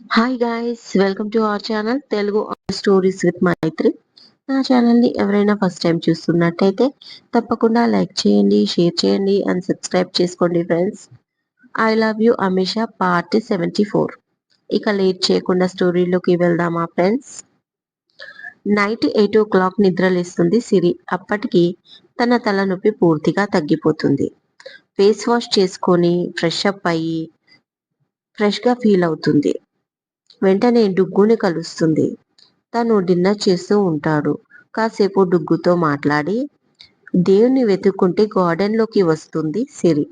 Hi guys welcome to our channel Telugu stories with Maithri నా ఛానల్ని ఎవరైనా first time చూస్తున్నట్టయితే తప్పకుండా లైక్ చేయండి షేర్ చేయండి అండ్ సబ్స్క్రైబ్ చేసుకోండి friends I love you Amisha part seventy four ఇక లేట్ చేయకుండా స్టోరీలోకి వెళ్దామా friends night eight o'clock నిద్రలేస్తుంది సిరి. అప్పటికి తన తలనొప్పి పూర్తిగా తగ్గిపోతుంది. ఫేస్ వాష్ చేసుకొని ఫ్రెష్ అప్ అయ్యి ఫ్రెష్గా ఫీల్ అవుతుంది. వెంటనే డుగ్గుని కలుస్తుంది. తను డిన్నర్ చేస్తూ ఉంటాడు. కాసేపు డుగ్గుతో మాట్లాడి దేవుని వెతుక్కుంటే గార్డెన్లోకి వస్తుంది సిరి.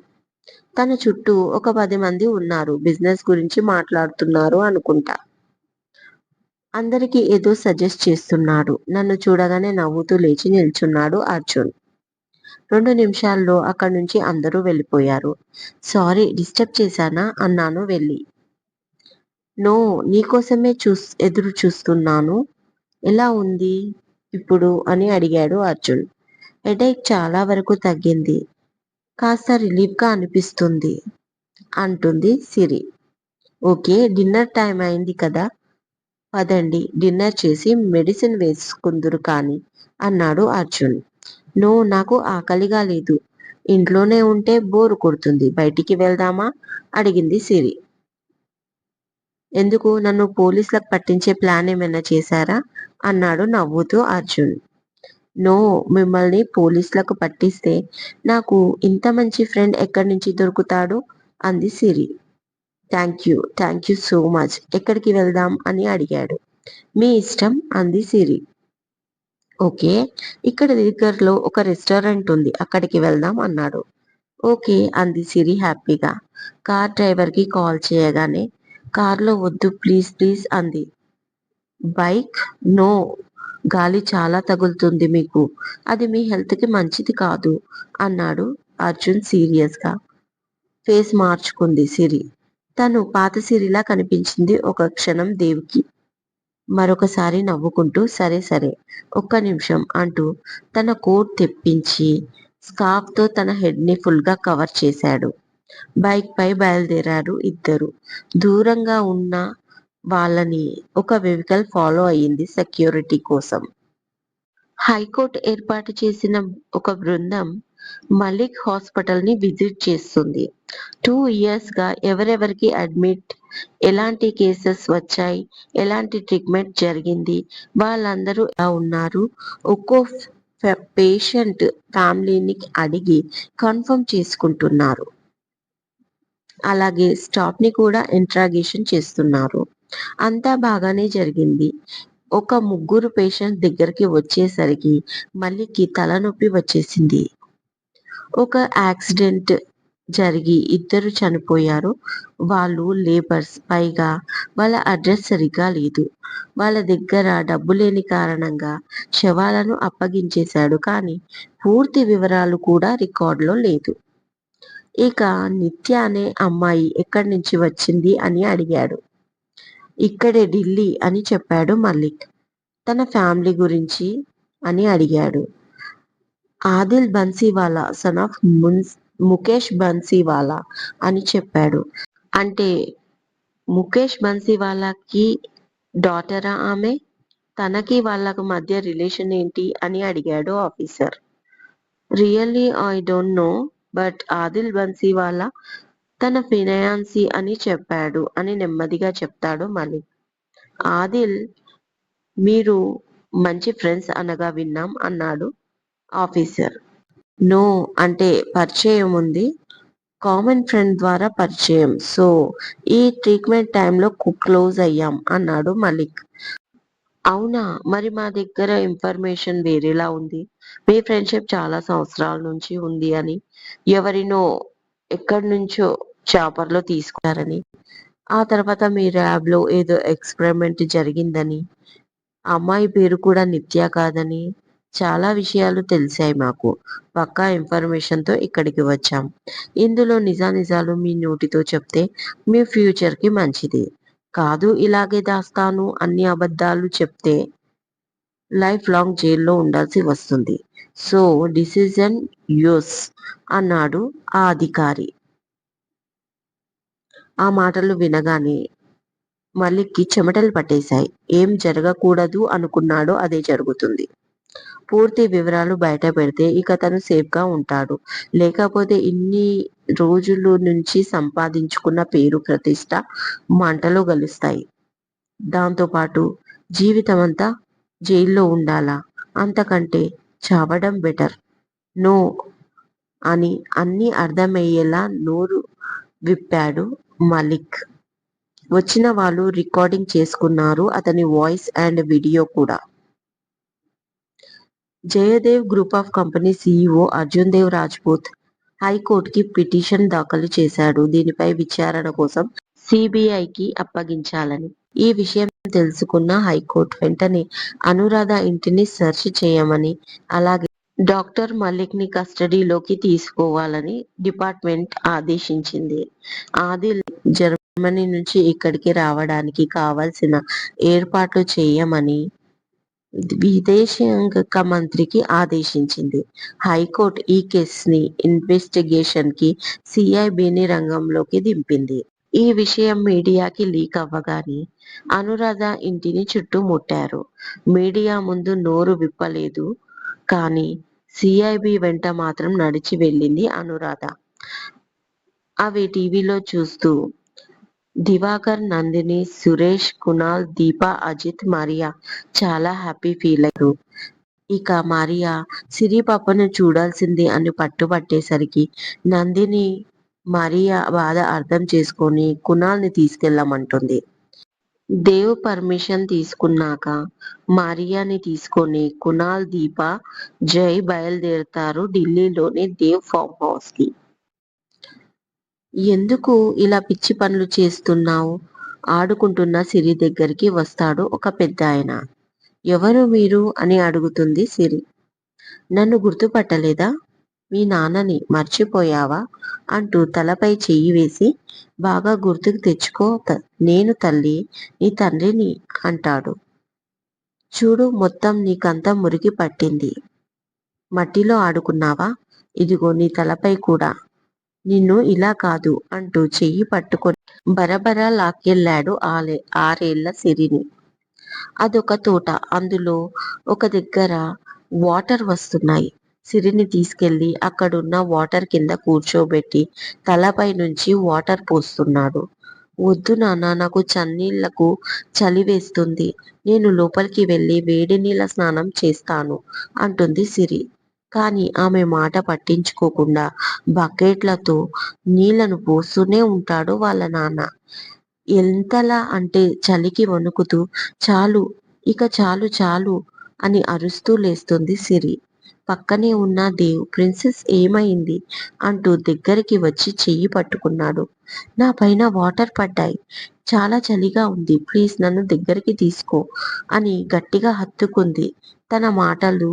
తన చుట్టూ ఒక పది మంది ఉన్నారు. బిజినెస్ గురించి మాట్లాడుతున్నారు అనుకుంటా. అందరికీ ఏదో సజెస్ట్ చేస్తున్నాడు. నన్ను చూడగానే నవ్వుతూ లేచి నిల్చున్నాడు అర్జున్. రెండు నిమిషాల్లో అక్కడి నుంచి అందరూ వెళ్ళిపోయారు. సారీ డిస్టర్బ్ చేశానా? అన్నాను వెళ్ళి. నో నీకోసమే చూస్ ఎదురు చూస్తున్నాను. ఎలా ఉంది ఇప్పుడు అని అడిగాడు అర్జున్. హెడేక్ చాలా వరకు తగ్గింది. కాస్త రిలీఫ్గా అనిపిస్తుంది అంటుంది సిరి. ఓకే డిన్నర్ టైం అయింది కదా. పదండి డిన్నర్ చేసి మెడిసిన్ వేసుకుందురు కానీ అన్నాడు అర్జున్. నో నాకు ఆకలిగా లేదు. ఇంట్లోనే ఉంటే బోరు కొడుతుంది. బయటికి వెళ్దామా? అడిగింది సిరి. ఎందుకు? నన్ను పోలీసులకు పట్టించే ప్లాన్ ఏమైనా చేశారా? అన్నాడు నవ్వుతూ అర్జున్. నో మిమ్మల్ని పోలీసులకు పట్టిస్తే నాకు ఇంత మంచి ఫ్రెండ్ ఎక్కడి నుంచి దొరుకుతాడు? అంది Siri. Thank you thank you so much. ఎక్కడికి వెళ్దాం అని అడిగాడు. మీ ఇష్టం అంది సిరి. ఓకే ఇక్కడ దగ్గరలో ఒక రెస్టారెంట్ ఉంది అక్కడికి వెళ్దాం అన్నాడు. ఓకే అంది సిరి హ్యాపీగా. కార్ డ్రైవర్కి కాల్ చేయగానే కార్లో వద్దు ప్లీజ్ ప్లీజ్ అంది. బైక్? నో. గాలి చాలా తగులుతుంది మీకు. అది మీ హెల్త్కి మంచిది కాదు అన్నాడు అర్జున్ సీరియస్గా. ఫేస్ మార్చుకుంది సిరి. తను పాత సిరిలా కనిపించింది ఒక క్షణం దేవికి. మరొకసారి నవ్వుకుంటూ సరే సరే ఒక్క నిమిషం అంటూ తన కోట్ తెప్పించి స్కార్ఫ్తో తన హెడ్ని ఫుల్గా కవర్ చేశాడు. బైక్ పై బయలుదేరారు ఇద్దరు. దూరంగా ఉన్న వాళ్ళని ఒక వెహికల్ ఫాలో అయ్యింది సెక్యూరిటీ కోసం. హైకోర్టు ఏర్పాటు చేసిన ఒక బృందం మలిక్ హాస్పిటల్ని విజిట్ చేస్తుంది. టూ ఇయర్స్గా ఎవరెవరికి అడ్మిట్ ఎలాంటి కేసెస్ వచ్చాయి ఎలాంటి ట్రీట్మెంట్ జరిగింది వాళ్ళందరూ ఎలా ఉన్నారు ఒక్కో పేషెంట్ ఫ్యామిలీని అడిగి కన్ఫర్మ్ చేసుకుంటున్నారు. అలాగే స్టాఫ్ని కూడా ఇంట్రాగేషన్ చేస్తున్నారు. అంతా బాగానే జరిగింది. ఒక ముగ్గురు పేషెంట్ దగ్గరికి వచ్చేసరికి మల్లికి తలనొప్పి వచ్చేసింది. ఒక యాక్సిడెంట్ జరిగి ఇద్దరు చనిపోయారు. వాళ్ళు లేబర్స్ పైగా వాళ్ళ అడ్రస్ సరిగ్గా లేదు. వాళ్ళ దగ్గర డబ్బు లేని కారణంగా శవాలను అప్పగించేశాడు కానీ పూర్తి వివరాలు కూడా రికార్డులో లేదు. ఇక నిత్య అనే అమ్మాయి ఎక్కడి నుంచి వచ్చింది అని అడిగాడు. ఇక్కడే ఢిల్లీ అని చెప్పాడు మల్లిక్. తన ఫ్యామిలీ గురించి అని అడిగాడు. ఆదిల్ బన్సీవాలా సన్ ఆఫ్ మున్స్ ముఖేష్ బన్సీవాలా అని చెప్పాడు. అంటే ముఖేష్ బన్సీవాలాకి డాటరా ఆమె? తనకి వాళ్ళకు మధ్య రిలేషన్ ఏంటి? అని అడిగాడు officer. Really I don't know but Adil Bansiwala తన ఫినయాన్సీ అని చెప్పాడు అని నెమ్మదిగా చెప్తాడు మలిక్ ఆదిల్ మీరు మంచి ఫ్రెండ్స్ అనగా విన్నాం అన్నాడు ఆఫీసర్. నో అంటే పరిచయం ఉంది. కామన్ ఫ్రెండ్ ద్వారా పరిచయం. సో ఈ ట్రీట్మెంట్ టైంలో క్లోజ్ అయ్యాం అన్నాడు మలిక్ అవునా? మరి మా దగ్గర ఇన్ఫర్మేషన్ వేరేలా ఉంది. మీ ఫ్రెండ్షిప్ చాలా సంవత్సరాల నుంచి ఉంది అని ఎవరినో ఎక్కడి నుంచో చాపర్లో తీసుకున్నారని ఆ తర్వాత మీ ల్యాబ్లో ఏదో ఎక్స్పెరిమెంట్ జరిగిందని అమ్మాయి పేరు కూడా నిత్య కాదని చాలా విషయాలు తెలిసాయి మాకు. పక్కా ఇన్ఫర్మేషన్తో ఇక్కడికి వచ్చాం. ఇందులో నిజానిజాలు మీ నోటితో చెప్తే మీ ఫ్యూచర్కి మంచిది. కాదు ఇలాగే దాస్తాను అన్ని అబద్ధాలు చెప్తే లైఫ్ లాంగ్ జైల్లో ఉండాల్సి వస్తుంది సో డిసిజన్ యూస్ అన్నాడు ఆ అధికారి ఆ మాటలు వినగానే మల్లిక్కి చెమటలు పట్టేశాయి. ఏం జరగకూడదు అనుకున్నాడో అదే జరుగుతుంది. పూర్తి వివరాలు బయట పెడితే ఇక తను సేఫ్గా ఉంటాడు. లేకపోతే ఇన్ని రోజుల నుంచి సంపాదించుకున్న పేరు ప్రతిష్ట మంటలో గలుస్తాయి. దాంతోపాటు జీవితమంతా జైల్లో ఉండాలా? అంతకంటే చావడం బెటర్. నో అని అన్నీ అర్థమయ్యేలా నోరు విప్పాడు మలిక్. వచ్చిన వాళ్ళు రికార్డింగ్ చేసుకున్నారు అతని వాయిస్ అండ్ వీడియో కూడా. Jaidev group of company CEO Arjun Dev Rajput హైకోర్టుకి పిటిషన్ దాఖలు చేశాడు దీనిపై విచారణ కోసం సిబిఐకి అప్పగించాలని. ఈ విషయం తెలుసుకున్న హైకోర్టు వెంటనే అనురాధ ఇంటిని సెర్చ్ చేయమని, అలాగే డాక్టర్ మలిక్ని కస్టడీలోకి తీసుకోవాలని డిపార్ట్మెంట్ ఆదేశించింది. ఆదిల్ జర్మనీ నుంచి ఇక్కడికి రావడానికి కావాల్సిన ఏర్పాట్లు చేయమని విదేశాంగ మంత్రికి ఆదేశించింది. హైకోర్టు ఈ కేసుని ఇన్వెస్టిగేషన్కి సిఐబిని రంగంలోకి దింపింది. ఈ విషయం మీడియాకి లీక్ అవ్వగానే అనురాధ ఇంటిని చుట్టుముట్టారు. మీడియా ముందు నోరు విప్పలేదు కానీ సిఐబి వెంట మాత్రం నడిచి వెళ్ళింది అనురాధ. అవి టీవీలో చూస్తూ దివాకర్, నందిని, సురేష్, కునాల్, దీప, అజిత్, మరియా చాలా హ్యాపీ ఫీల్ అయ్యారు ఇక మరియా సిరి పాపను చూడాల్సిందే అని పట్టుబట్టేసరికి నందిని మరియా బాధ అర్థం చేసుకొని కునాల్ని తీసుకెళ్ళమంటుంది. దేవ్ పర్మిషన్ తీసుకున్నాక మరియాని తీసుకొని కునాల్, దీప, జై బయలుదేరుతారు ఢిల్లీలోని దేవ్ ఫామ్ హౌస్కి. ఎందుకు ఇలా పిచ్చి పనులు చేస్తున్నావు ఆడుకుంటున్న సిరి దగ్గరికి వస్తాడు ఒక పెద్దాయన. ఎవరు మీరు? అని అడుగుతుంది సిరి. నన్ను గుర్తుపట్టలేదా? మీ నాన్నని మర్చిపోయావా? అంటూ తలపై చెయ్యి వేసి బాగా గుర్తుకు తెచ్చుకో నేను తల్లి నీ తండ్రిని అంటాడు. చూడు మొత్తం నీకంతా మురికి పట్టింది. మట్టిలో ఆడుకున్నావా? ఇదిగో నీ తలపై కూడా. నిన్ను ఇలా కాదు అంటూ చెయ్యి పట్టుకొని బరబర లాక్కెళ్ళాడు ఆరేళ్ళ సిరిని. అదొక తోట. అందులో ఒక దగ్గర వాటర్ వస్తున్నాయి. సిరిని తీసుకెళ్ళి అక్కడున్న వాటర్ కింద కూర్చోబెట్టి తలపై నుంచి వాటర్ పోస్తున్నాడు. వద్దు నాన్న నాకు చన్నీళ్ళకు చలి వేస్తుంది. నేను లోపలికి వెళ్ళి వేడినీళ్ళ స్నానం చేస్తాను అంటుంది సిరి. కానీ ఆమె మాట పట్టించుకోకుండా బకెట్లతో నీళ్ళను పోస్తూనే ఉంటాడు వాళ్ళ నాన్న. ఎంతలా అంటే చలికి వణుకుతూ చాలు ఇక చాలు చాలు అని అరుస్తూ లేస్తుంది సిరి. పక్కనే ఉన్న దేవ్ ప్రిన్సెస్ ఏమైంది అంటూ దగ్గరికి వచ్చి చెయ్యి పట్టుకున్నాడు. నా పైన వాటర్ పడ్డాయి. చాలా చలిగా ఉంది. ప్లీజ్ నన్ను దగ్గరికి తీసుకో అని గట్టిగా హత్తుకుంది. తన మాటలు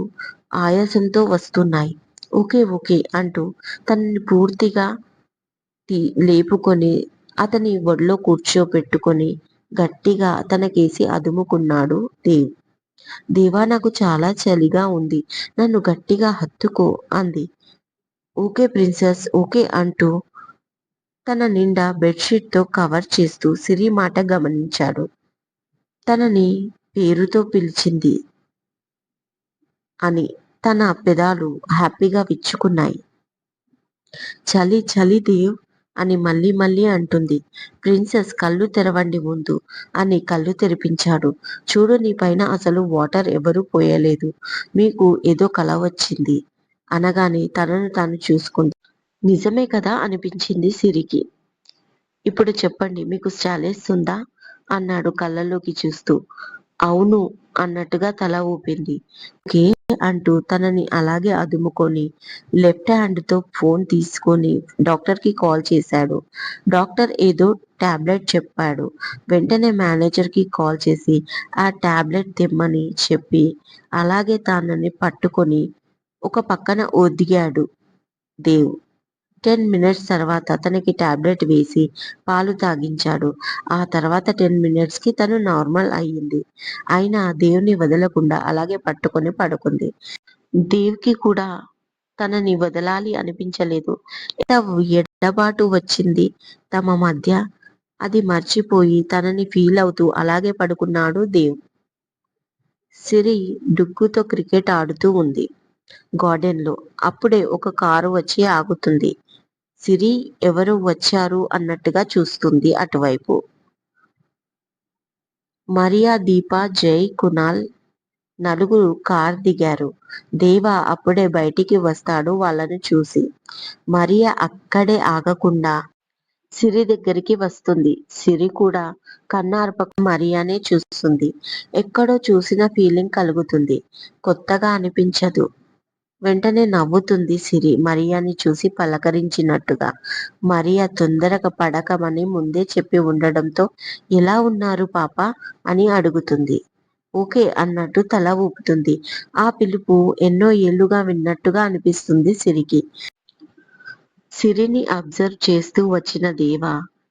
ఆయాసంతో వస్తున్నాయి. ఓకే ఓకే అంటూ తనని పూర్తిగా లేపుకొని అతని ఒడిలో కూర్చోపెట్టుకొని గట్టిగా తనకేసి అదుముకున్నాడు దేవ్. దేవా నాకు చాలా చలిగా ఉంది. నన్ను గట్టిగా హత్తుకో అంది. ఓకే ప్రిన్సెస్ ఓకే అంటూ తన నిండా బెడ్షీట్తో తో కవర్ చేస్తూ సిరి మాట గమనించాడు. తనని పేరుతో పిలిచింది అని తన పెదాలు హ్యాపీగా విచ్చుకున్నాయి. చలి చలి దేవ్ అని మళ్ళీ మళ్ళీ అంటుంది. ప్రిన్సెస్ కళ్ళు తెరవండి ముందు అని కళ్ళు తెరిపించాడు. చూడు నీ పైన అసలు వాటర్ ఎవరూ పోయలేదు. మీకు ఏదో కల వచ్చింది అనగానే తనను తాను చూసుకుంది. నిజమే కదా అనిపించింది సిరికి. ఇప్పుడు చెప్పండి మీకు చాలేస్తుందా? అన్నాడు కళ్ళల్లోకి చూస్తూ. అవును అన్నట్టుగా తల ఊపింది. ఓకే అంటూ తనని అలాగే అదుముకొని లెఫ్ట్ హ్యాండ్తో ఫోన్ తీసుకొని డాక్టర్కి కాల్ చేశాడు. డాక్టర్ ఏదో టాబ్లెట్ చెప్పాడు. వెంటనే మేనేజర్కి కాల్ చేసి ఆ టాబ్లెట్ తెమ్మని చెప్పి అలాగే తనని పట్టుకొని ఒక పక్కన ఒదిగాడు దేవ్. టెన్ మినిట్స్ తర్వాత తనకి టాబ్లెట్ వేసి పాలు తాగించాడు. ఆ తర్వాత టెన్ మినిట్స్కి తను నార్మల్ అయింది. అయినా దేవుని వదలకుండా అలాగే పట్టుకొని పడుకుంది. దేవ్కి కూడా తనని వదలాలి అనిపించలేదు. ఎడబాటు వచ్చింది తమ మధ్య? అది మర్చిపోయి తనని ఫీల్ అవుతూ అలాగే పడుకున్నాడు దేవ్ సిరి డుగ్గుతో క్రికెట్ ఆడుతూ ఉంది గార్డెన్లో అప్పుడే ఒక కారు వచ్చి ఆగుతుంది సిరి ఎవరు వచ్చారు అన్నట్టుగా చూస్తుంది అటువైపు. మరియా దీప జై కునాల్ నలుగురు కార్ దిగారు. దేవ అప్పుడే బయటికి వస్తాడు వాళ్ళను చూసి. మరియా అక్కడే ఆగకుండా సిరి దగ్గరికి వస్తుంది. సిరి కూడా కన్నార్పక మరియానే చూస్తుంది. ఎక్కడో చూసిన ఫీలింగ్ కలుగుతుంది. కొత్తగా అనిపించదు. వెంటనే నవ్వుతుంది సిరి. మరియాని చూసి పలకరించినట్టుగా. మరియా తొందరగా పడకమని ముందే చెప్పి ఉండడంతో ఎలా ఉన్నారు పాప? అని అడుగుతుంది. ఓకే అన్నట్టు తల ఊపుతుంది. ఆ పిలుపు ఎన్నో ఏళ్ళుగా విన్నట్టుగా అనిపిస్తుంది సిరికి. సిరిని అబ్జర్వ్ చేస్తూ వచ్చిన దేవ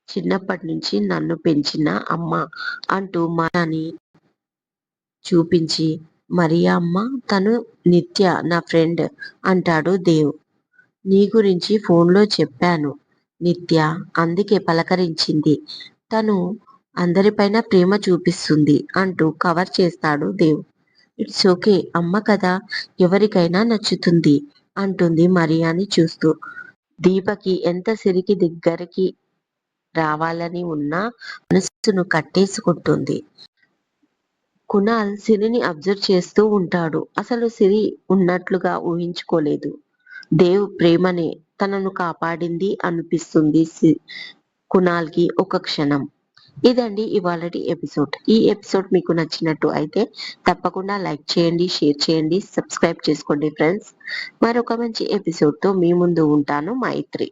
చిన్నప్పటి నుంచి నన్ను పెంచిన అమ్మ అంటూ మనని చూపించి మరియమ్మ అమ్మ తను నిత్య నా ఫ్రెండ్ అంటాడు దేవ్. నీ గురించి ఫోన్లో చెప్పాను నిత్య అందుకే పలకరించింది. తను అందరిపైన ప్రేమ చూపిస్తుంది అంటూ కవర్ చేస్తాడు దేవ్. ఇట్స్ ఓకే అమ్మ కదా ఎవరికైనా నచ్చుతుంది అంటుంది మరియాని చూస్తూ. దీపకి ఎంత సిరికి దగ్గరికి రావాలని ఉన్నా మనసును కట్టేసుకుంటుంది. కునాల్ సిరిని అబ్జర్వ్ చేస్తూ ఉంటాడు. అసలు సిరి ఉన్నట్లుగా ఊహించుకోలేదు. దేవ్ ప్రేమనే తనను కాపాడింది అనిపిస్తుంది కునాల్కి ఒక క్షణం. ఇదండి ఇవాళటి ఎపిసోడ్. ఈ ఎపిసోడ్ మీకు నచ్చినట్టు అయితే తప్పకుండా లైక్ చేయండి షేర్ చేయండి సబ్స్క్రైబ్ చేసుకోండి ఫ్రెండ్స్. మరొక మంచి ఎపిసోడ్తో మీ ముందు ఉంటాను మైత్రి.